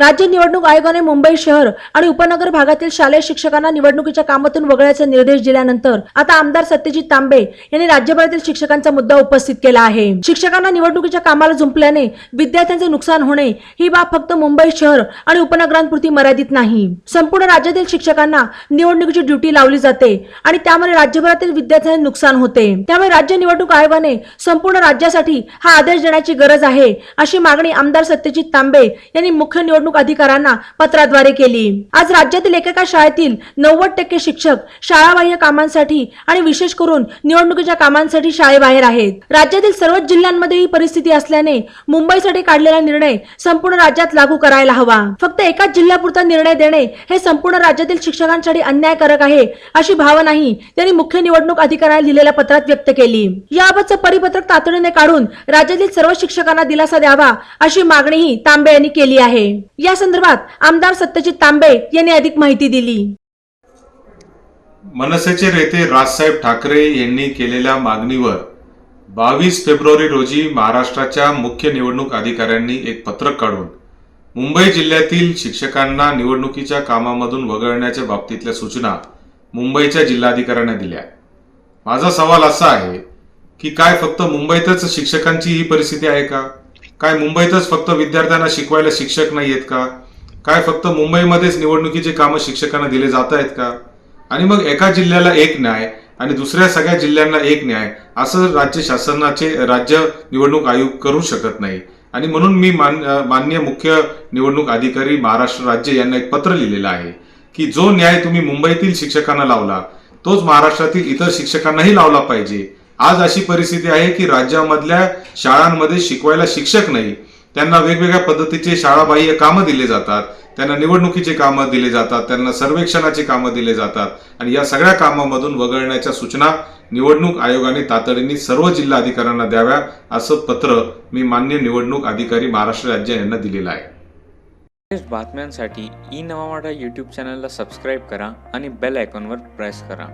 राज्य निवडणूक आयोगाने मुंबई शहर आणि उपनगर भागातील शालेय शिक्षकांना निवडणुकीच्या कामातून वगळण्याचे निर्देश दिल्यानंतर आता आमदार सत्यजित तांबे यांनी राज्यभरातील शिक्षकांचा मुद्दा उपस्थित केला आहे. शिक्षकांना निवडणुकीच्या कामाला जुंपल्याने विद्यार्थ्यांचे नुकसान होणे ही बाब फक्त मुंबई शहर आणि उपनगरांपुरती मर्यादित नाही. संपूर्ण राज्यातील शिक्षकांना निवडणुकीची ड्युटी लावली जाते आणि त्यामुळे राज्यभरातील विद्यार्थ्यांचे नुकसान होते. त्यामुळे राज्य निवडणूक आयोगाने संपूर्ण राज्यासाठी हा आदेश देण्याची गरज आहे अशी मागणी आमदार सत्यजित तांबे यांनी मुख्य निवडणूक अधिकाऱ्यांना पत्राद्वारे केली. आज राज्यातील एकेका शाळेतील नव्वद टक्के शिक्षक शाळाबाह्य कामांसाठी आणि विशेष करून निवडणुकीच्या कामांसाठी शाळेबाहेर आहेत. राज्यातील सर्वच जिल्ह्यांमध्ये ही परिस्थिती असल्याने मुंबईसाठी काढलेला निर्णय संपूर्ण राज्यात लागू करायला हवा. फक्त एकाच जिल्ह्यापुरता निर्णय देणे हे संपूर्ण राज्यातील शिक्षकांसाठी अन्यायकारक आहे अशी भावनाही त्यांनी मुख्य निवडणूक अधिकाऱ्याला लिहिलेल्या पत्रात व्यक्त केली. याबाबतचं परिपत्रक तातडीने काढून राज्यातील सर्व शिक्षकांना दिलासा द्यावा अशी मागणीही तांबे यांनी केली आहे. या संदर्भात आमदार सत्यजित तांबे यांनी अधिक माहिती दिली. मनसेचे नेते राजसाहेब ठाकरे यांनी केलेल्या मागणीवर बावीस फेब्रुवारी रोजी महाराष्ट्राच्या मुख्य निवडणूक अधिकाऱ्यांनी एक पत्रक काढून मुंबई जिल्ह्यातील शिक्षकांना निवडणुकीच्या कामामधून वगळण्याच्या बाबतीतल्या सूचना मुंबईच्या जिल्हाधिकाऱ्यांना दिल्या. माझा सवाल असा आहे की काय फक्त मुंबईतच शिक्षकांची ही परिस्थिती आहे का? काय मुंबईतच फक्त विद्यार्थ्यांना शिकवायला शिक्षक नाही आहेत का? काय फक्त मुंबईमध्येच निवडणुकीचे कामं शिक्षकांना दिले जात आहेत का? आणि मग एका जिल्ह्याला एक न्याय आणि दुसऱ्या सगळ्या जिल्ह्यांना एक न्याय असं राज्य शासनाचे राज्य निवडणूक आयोग करू शकत नाही. आणि म्हणून मी मान मान्य मुख्य निवडणूक अधिकारी महाराष्ट्र राज्य यांना एक पत्र लिहिलेलं आहे की जो न्याय तुम्ही मुंबईतील शिक्षकांना लावला तोच महाराष्ट्रातील इतर शिक्षकांनाही लावला पाहिजे. आज अशी परिस्थिती आहे की राज्यामधल्या शाळांमध्ये शिकवायला शिक्षक नाही. त्यांना वेगवेगळ्या पद्धतीचे शाळाबाह्य कामं दिले जातात. त्यांना निवडणुकीचे कामं दिले जातात. त्यांना सर्वेक्षणाची कामं दिले जातात. आणि या सगळ्या कामामधून वगळण्याच्या सूचना निवडणूक आयोगाने तातडीने सर्व जिल्हाधिकाऱ्यांना द्याव्या असं पत्र मी मान्य निवडणूक अधिकारी महाराष्ट्र राज्य यांना दिलेलं आहे. लेटेस्ट बातम्यांसाठी ई नवा यूट्यूब चॅनलला सबस्क्राईब करा आणि बेल आयकॉनवर प्रेस करा.